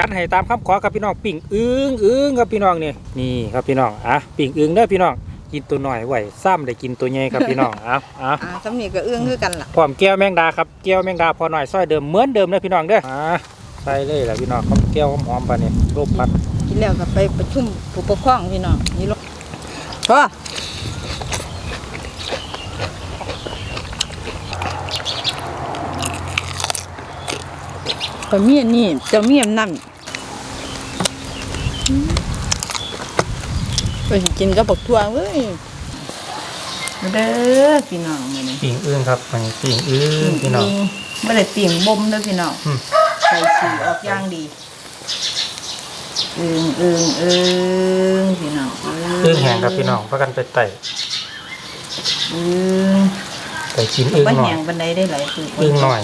จัดให้ตามคำขอครับพี่น้องปิ่งอึ้งอึ้งครับพี่น้องนี่นี่ครับพี่น้องอะปิ่งอึ้งเด้อพี่น้องกินตัวหน่อยไหวซ้ำได้กินตัวใหญ่ครับพี่น้องอะอะอ่าสำนีก็เอื้องคือกันล่ะพร้อมแก้วแมงดาครับแก้วแมงดาพอหน่อยซอยเดิมเหมือนเดิมเด้อพี่น้องเด้ออะใส่เลยแหละพี่น้องข้าวแก้วหอมๆปานนี้รูปพัดกินแล้วก็ไปประชุมผู้ปกครองพี่น้องนี่ลูกพ่อ ก็มีอันนี้เจะมีอันนั่นไปสิกินกับบักทั่วเว้ยมาเด้อพี่น้องมื้อนี้ปิ่งอึ้งครับมันปิ่งอึ้งพี่น้องไม่ได้ปิ่งบ่มเด้อพี่น้องอืมใส่สีออกอย่างดีอึงอึงอึงพี่น้องอึ้งแห้งครับพี่น้องพากันไปไต่อึงไปกินอึ้งมันหน่อแห้ยงบันไดได้หลายคืออึ้งหน่อย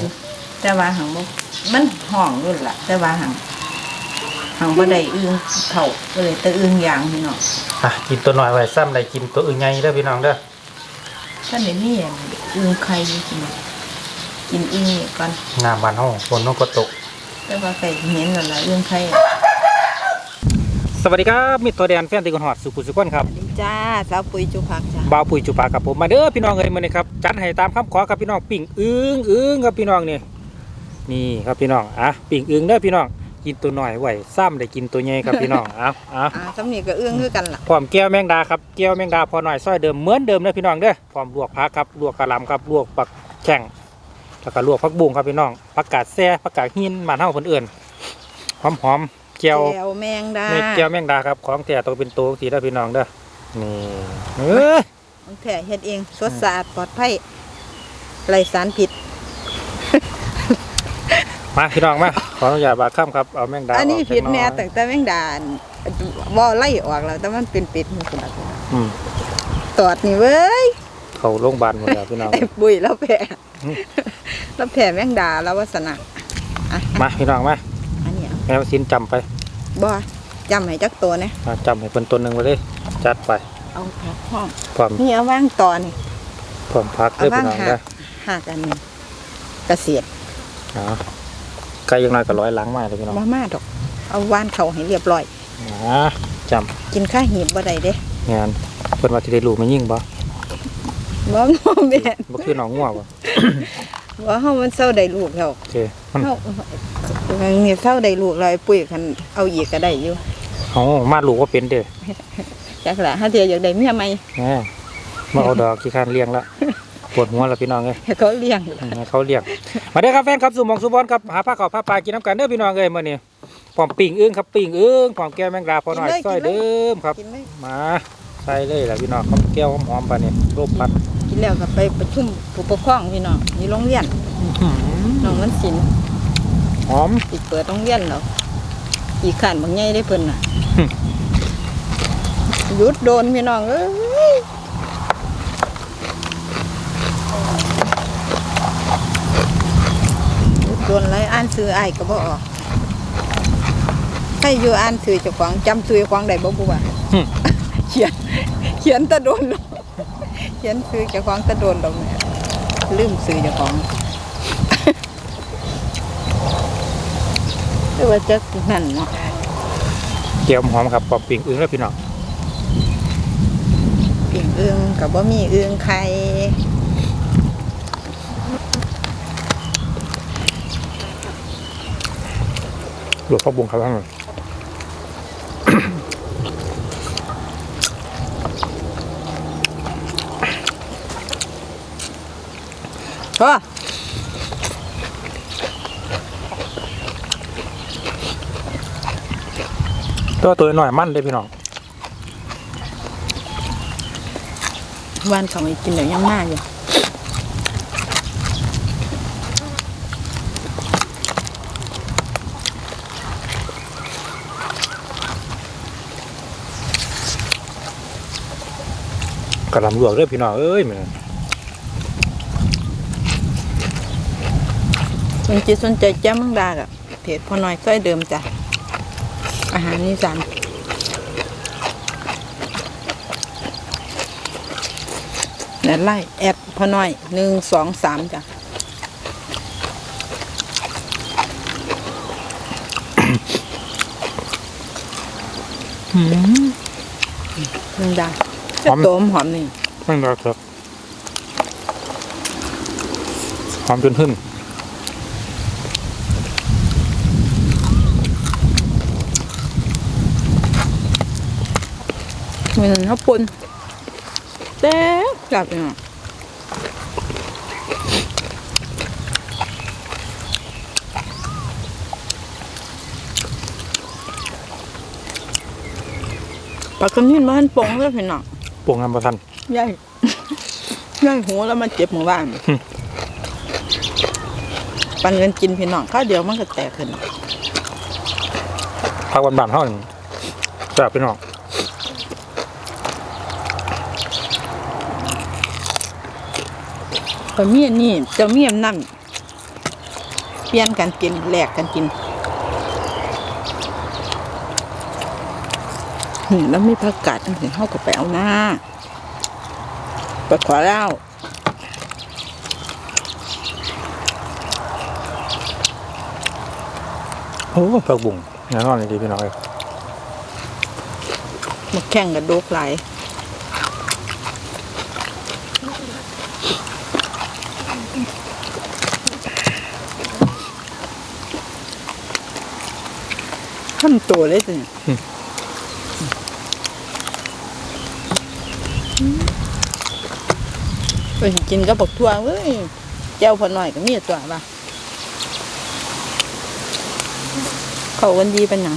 แต่ว่าหังบ่ มันห้องอยู่ล่ะแต่ว่าหังหังบ่ได้อึ้งเท่าก็เลยแต่อึ้งยางพี่น้องอะกินตัวหน่อยไหวซ้ำได้กินตัวอึ้งใหญ่เด้อพี่น้องเด้อท่านได้มีอันอึ้งไข่อยู่กินกินอึ้งนี่ก่อนน้ำบานห้องฝนน้องก็ตก แต่ว่าไก่เห็นแล้วล่ะอึ้งไข่สวัสดีครับมิตรตัวแดนแฟนตีกันหอดสุขุสุขคนครับสวัสดีจ้าสาวปุ๋ยจุพักจ้าบ่าวปุ๋ยจุปากับผมมาเด้อพี่น้องเอ้ยมื้อนี้ครับจัดให้ตามคำขอครับพี่น้องปิ่งอึ้งอึ้งครับพี่น้องนี่ นี่ครับพี่น้องอะปิ่งอึ้งเด้อพี่น้องกินตัวหน่อยไหวซ้ำได้กินตัวใหญ่ครับพี่น้องอะอะอ่าสำนีก็อึ้งคือกันล่ะพร้อมแก้วแมงดาครับแก้วแมงดาพอหน่อยซอยเดิมเหมือนเดิมเด้อพี่น้องเด้อพร้อมลวกผักครับลวกกะหล่ำครับลวกปักแข้งแล้วก็ลวกผักบุ้งครับพี่น้องผักกาดแซ่ผักกาดหินบ้านเฮาเพิ่นเอิ้นหอมๆแก้วแก้วแมงดานี่แก้วแมงดาครับของแท้ต้องเป็นตัวสีเด้อพี่น้องเด้อนี่เอ้ยของแท้เฮ็ดเองสดสะอาดปลอดภัยไร้สารพิษ มาพี่น้องมาขออนุญาตบาดข้ามครับเอาแมงดาอันนี้กผิดแน่จัแต่กหแต่แมงดาบ่ไล่ออกแล้วแต่มันเป็นเป็ดมันคุณอืมตอดนี่เว้ยเข้าโรงพยาบาลหมดแล้วพี่น้องไอ้บุยแล้วแผลอืมแล้วแผลแมงดาแล้ววัสนะอะมาพี่น้องมาอันเนี้ยแม่สินจำไปบ่จำให้จักตัวนะมาจำให้เพิ่นตัวหนึงไปเลยจัดไปเอาผักห้องพร้อมนี่เอาว่างตอนี่พร้อมพักเอาเด้อว่างพี่น้องหัเด้อกหักอันนี้เกษตรอ๋อ ไก่ยังน้อยก็ร้อยหลังมาเลยพี่น้องบ่มาดอก เอาว่านเขาให้เรียบร้อยอ๋อจกินข้าวหีบบ่ได้เด้ำงานเพิ่นว่าสิได้ลูกมายิ่งบ่บ่งอแม่นบ่คือน้องงัวบ่ว่าเฮามันเศร้าได้ลูกแล้วโอเคมันเฮาเนี่ยเศร้าได้ลูกแล้วไอ้ปุ้ยคันเอาอีกก็ได้อยู่เฮามาลูกว่าเป็นเด้อจักละถ้าเทียอยากได้เมียใหม่แหมมาเอาดอกขี้คร้านเลี้ยงละ ปวดหัวแล้วพี่น้องเอ้ยให้เขาเลี้ยงอืมให้เขาเลี้ยงมาเด้อครับแฟนครับสู่หมองสู่บอลครับหาผ้าขาวผ้าปลากินน้ำกันเด้อพี่น้องเอ้ยมื้อนี้พร้อมปิ่งอึ้งครับปิ่งอึ้งพร้อมแก้วแมงดาพอหน่อยซอยเดิมครับ กินเลยมาใส่เลยล่ะพี่น้องข้าวแก้วหอมๆปานนี้รูปพัดกินแล้วก็ไปประชุมผู้ปกครองพี่น้องนี่โรงเรียนน้องมันสินหอมสิเปิดโรงเรียนแล้วอีกขันบางใหญ่ได้เพิ่นน่ะหึหยุดโดนพี่น้องเอ้ย หยุดโดนไรอ่านซื้ออ้ายก็บ่ออกให้อยู่อ่านซื้อเจ้าของจำซื้อเจ้าของได้บ่กูว่าหึเขียน เขียนแตะโดนแล้วเขียนซื้อเจ้าของแตะโดนแล้วแม่ลืมซื้อเจ้าของแต่ว่าจะนั่นเนาะแก้วหอมครับพร้อมปิ่งอึ้งแล้วพี่น้องเปียงอึงกับบ่มีอึงไข่ ลวกผักบุ้งครับท่านก็ตัวตัวหน่อยมันเลยพี่น้องวันเขาไม่กินเดี๋ยวยังมาอยู่ กระหลำลวกเลยพี่น้องเอ้ยแมันสนจิตสนใจแจ้มังดากะเพจพอน้อยซ้อยเดิมจ้ะ อาหารนี่สานแอดไล่แอดพอน้อยหนึ่งสองสามจ้ะอืมมันดา หอมโตมหอมนี่แม่งดาครับหอมจนหึ่นเหมือนข้าวปุ้นแซ่บกลับเนี่ยปลากระนิ่นบ้านปงเลยพี่น้อง ปวงงามประทันย่ายย่ายหูแล้วมันเจ็บหมู่บ้านอืมปันเงินกินพี่น้องข้าวเดียวมันก็แตกขึ้นพักวันบานเท่าหนึ่งแซ่บพี่น้องก็เมียนี่เจะเมียนั่นเปลี่ยนกันกินแลกกันกิน หืมแล้วมีผักกาดจังสิเข้ากับไปเอาหน้าไปขอเล่าโอ้ผักบุ้งแน่นอนเลยดีพี่น้องเอ้ยมาแข่งกับโดกไหลายขั้นตัวเลยสิ ไปกินก็บอกทั่วเว้ยแจ้วพอหน่อยก็มีตัวป่ะเขากันดีเป็นหยัง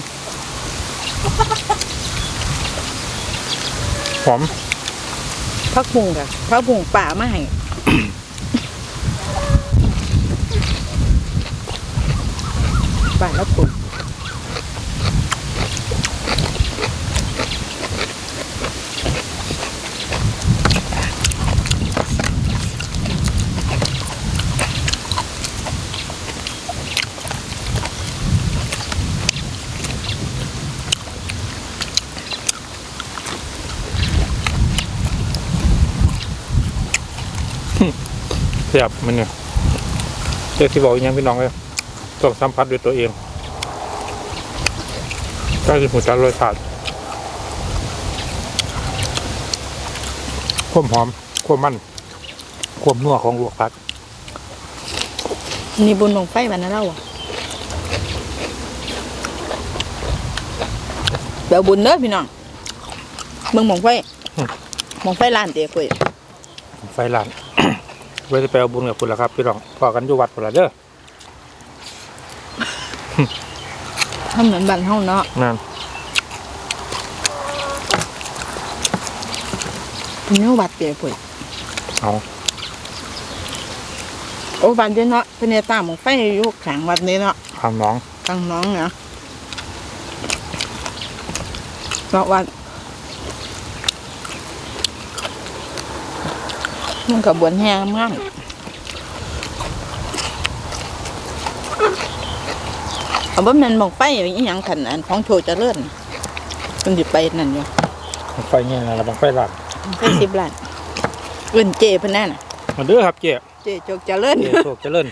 หอมพักบุงกับพักบุงป่ามาให้ป่าแล้วปุ่น แซ่บมันเนี่ยเจ๊ที่บอกอีกอยังพี่น้องเลยต้องสัมผัสด้วยตัวเองใกล้จะหัวใจรสชาติความหอมความมันความนัวของลวกผักนี่บุญของไฟวันนั้นแล้วอะเดี๋ยวบุญเด้อพี่น้องเมืองหมองไฟหมองไฟร้านเตี๋ยกุยไฟลาน ไว้จะไปเอาบุญกับคุณละครับ พี่น้องพอกันอยู่วัดพุ่นละเด้อทำเหมือนบ้านเฮาเนาะนั่นเป็นเนื้อวัดเตี๋ยกุยเอาโอ้บ้านเจ้าเนาะเป็นเนี่ยตามหมองไฟอยู่แข็งวัดนี้เนาะทางน้องกลางน้องเนาะเนาะวัด มันกับบวนแห้งมากเอาบ่แม่นหมองไฟอีหยังขันอันของโชว์เจริญมันสิไปนั่นอยู่ไฟเงี้ยนะระบังไฟลานไฟสิบล้านเอื่นเจเพิ่นแน่น่ะมาเด้อครับเจ๊เจโชคเจริญเจ๊โชคเจริญ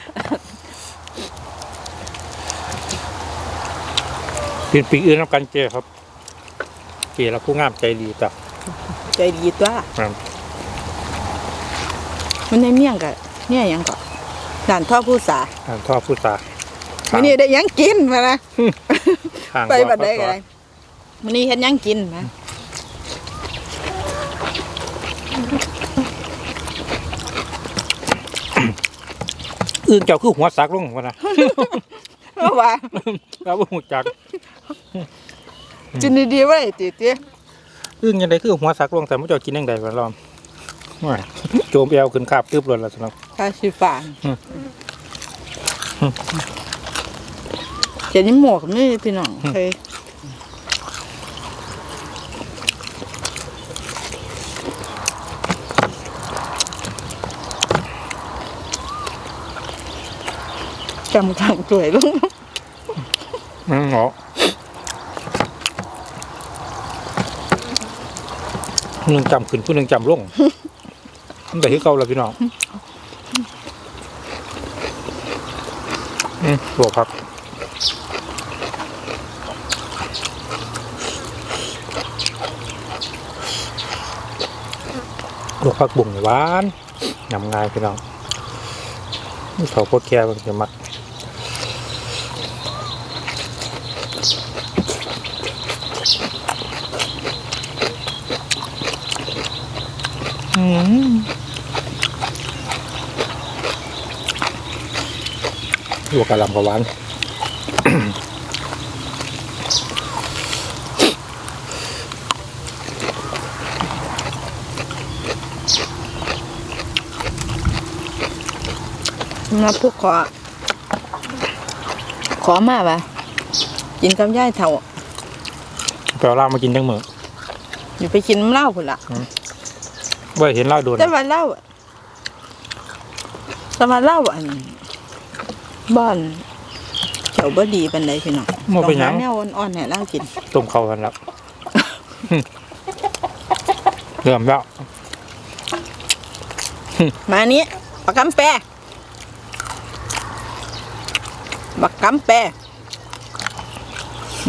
ปีนปีอื่นน้ำกันเจ๊ครับ เจ๊เราผู้งามใจดีจ้ะใจดีตัวครับ มันในเมี่ยงกะเนี่ยหยังก็ด่านท่อผู้สาอ่านท่อผู้ตาวันนี้ได้หยังกินมาละ ข้างไปบัดใดว่ากันวันนี้เฮ็ดหยังกินมาอื่นเจ้าคือหัวสักลงวะนะ เพราะว่าเราบ่หูจักจินดีๆไว้ติเตี้ยอึ้งยังไงคือหัวสักลงแต่ไม่เจ้ากินยังไงวะลอม ว้ายโจมเอวขึ้นคาบตึบเลยล่ะสำหรับคาชิฟานอืมเจนี่หมวกนี่พี่น้องเคยจำทางสวยลงอืมเหรอหนึ่งจำขึ้นผู้หนึ่งจำลง มันต่ที่เก่าแล้พี่น้องอืมบวกครับลวกผักบุ้งหวานยำง่ายพี่น้องเขาโคตรแก่บางทีมักอืม ลวกกะหล่ำกับหวาน มาพวกขอ ขอมาปะกินกับย่ายเถ่าไปเอาเหล้ามากินจังมืออยู่ไปกินน้ำเหล้าพุ่นละว่าเห็นเหล้าโดนแต่ว่าเหล้าอะแต่ว่าเหล้าอัน บ้านเขียวบ่ดีปันใดพี่น้องหมดไปหยัง ต้องาแนวอ่อนๆให้เหล้ากินต้มเขากันแล้ว เริ่มแล้วมาอันนี้บักกำแปรบักกำแปร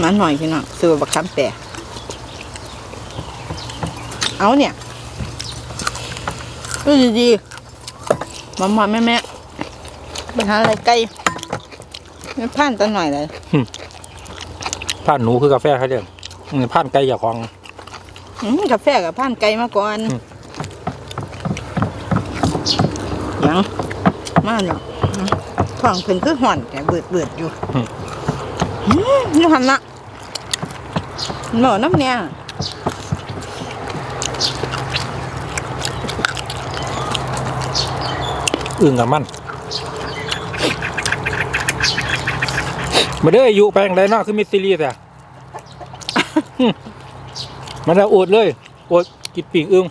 มาหน่อยพี่น้องซื้อบักกำแปรเอาเนี่ยดูดีๆมามาแม่แม่ๆไปหาอะไรไก่ไม่พลาดตัวหน่อยเลยผ่านหนูคือกาแฟเขาเรียกอืมผ่านไก่อย่าของอืมกาแฟกับผ่านไก่มาก่อนอืมยังมาเนาะท้องเพิ่นคือห่อนแต่เบิดเบิดๆอยู่อืมอยู่หันละหน่อน้ำเนี่ยอึ่งกับมัน มาเด้ออายุไปอย่างไรเนาะคือมิสซิลีแต่อืมมันจะอดเลยอดกินปีกอึ่ง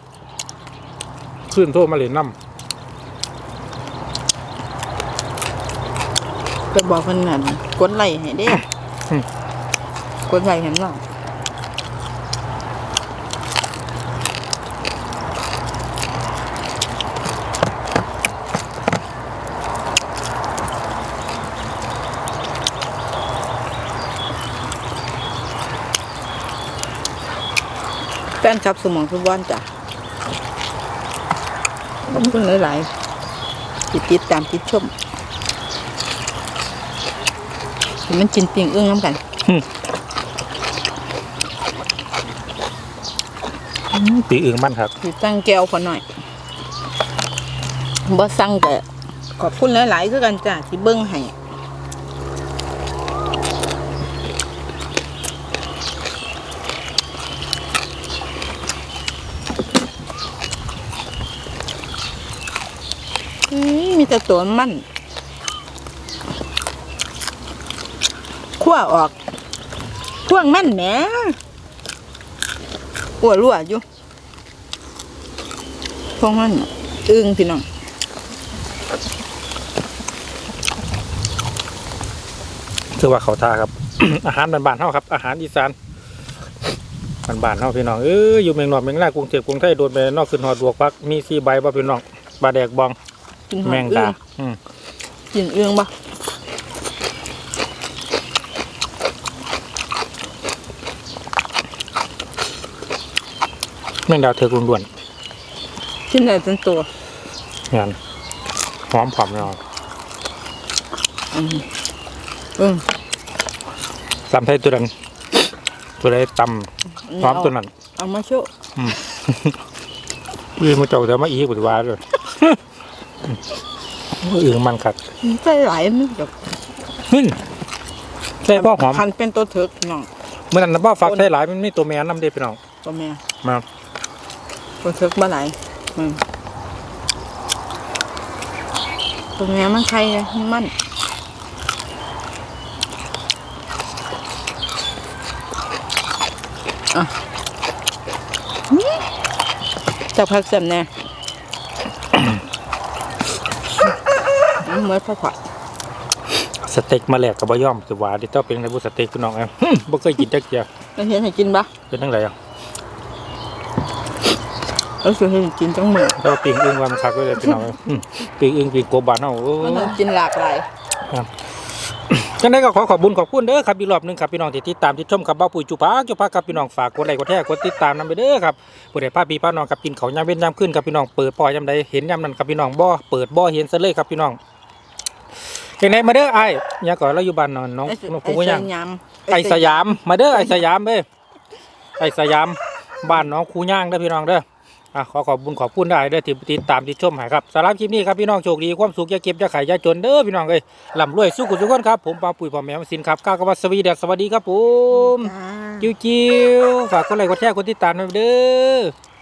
ขึ้นโทษมาเลยน้ไปบอกเพิ่นนั่นกดไลค์ให้เด้กดไลค์ให้น้อ แฟนคลับสมองฟุตบอลจ้ะขอบคุณหลายๆที่ติดตามติดชมมันกินปิงเอื้องน้ำกันำปีกอึ่งมันครับสิตั้งแก้วพอหน่อยบ่สั่งแต่ขอบคุณหลายๆคือกันจ้ะที่เบิ้งให้ มีแต่ตัวมันขั้วออกพ่วงมันแหมอ้วรั่วอยู่พวกมันอึ้งพี่น้องคือว่าเขาทาครับ อาหารบ้านๆเฮาครับ อาหารอีสานบ้านๆเฮาพี่น้องเอ้ยอยู่เมืองนอกเมืองนากรุงเทพกรุงไทยโดนไปนอกขึ้นฮอดวกพักมีสีใบบ่พี่น้องปลาแดกบอง กินหอแมงอึ้ดาอืมกินเอื้องปะแมงดาเถือกล้วนกินได้จนตัวๆงานหอมผอมเนาะอืมอืมตำไทยตัวนั้นตัวใดตำหอมตัวนั้นเอามาโชว์ยืนมาเจ้าแต่มาอีกปฏิวาเลย อื่นมันคักใจไหลายมันแบบหึ่งใช่พ่อหอมคันเป็นตัวเถิกน้องเมื่อนั้นนะพ่อฟักใช่หลายมันไม่ตัวแม่น้ำเด็ดพี่น้องตัวแม่มาตัวเถิกมาหลายอืมตัวแม่มันใครเลยมันอะจับพักเสร็จแน่ อืมเมื่อพักขวาสเต็กมาแหลกกับบะย่อมจะหวานดิเจ้าเป็นไงบุสเต็กพี่น้องเอ้ยหึ่มบ่เคยกินจักเจียเราเห็นให้กินปะเป็นทั้งไรอะเราเห็นให้กินจังมือเจ้าปิงอึ้งวามันคักไว้เลยพี่น้องเอ้ยหึ่มปิงอึ้งปิงโกบานเฮาโอ้มันต้องกินหลากหลายครับจังไดก็ขอขอบคุญขอบคุณเด้อครับอีกรอบหนึงครับพี่น้องที่ติดตามที่ชมครับบ้าปุ๋ยจุปากจุปาครับพี่น้องฝากกดไลค์กดแชร์กดติดตามนำไปเด้อครับผู้ใดพาพี่พาน้องกับกินเขาวยามเว้นยามขึ้นครับพี่น้องเปิดปล่อยยามใดเห็นยามนั้นครับพี่น้องบ่เปิดบ่เห็นซะเลยครับพี่น้อง จังไดมาเด้อไอ้ายอย่าก่อนเราอยู่บ้านนอนน้องไอ้สน้องไอ้ผู้สยังยามไอ้สยามมาเด้อไอ้สยามเด้อไอ้สยามบ้านน้องคูย่างเด้อพี่น้องเด้ออะขอขอบคุญขอบคุณได้เด้อที่ติดตามที่ชมให้ครับสำหรับคลิปนี้ครับพี่น้องโชคดีความสุขอย่าเก็บอย่าขายอย่าจนเด้อพี่น้องเอ้ยร่ำรวยสู้กุศลคนครับผมปาปุ๋ยพ่อแม่มาสินครับก้าวกวัสวีเด็กสวัสดีครับผมจ้าจิ้วจิ้วฝากกดไลค์กดแชร์กดติดตามด้วยเด้อ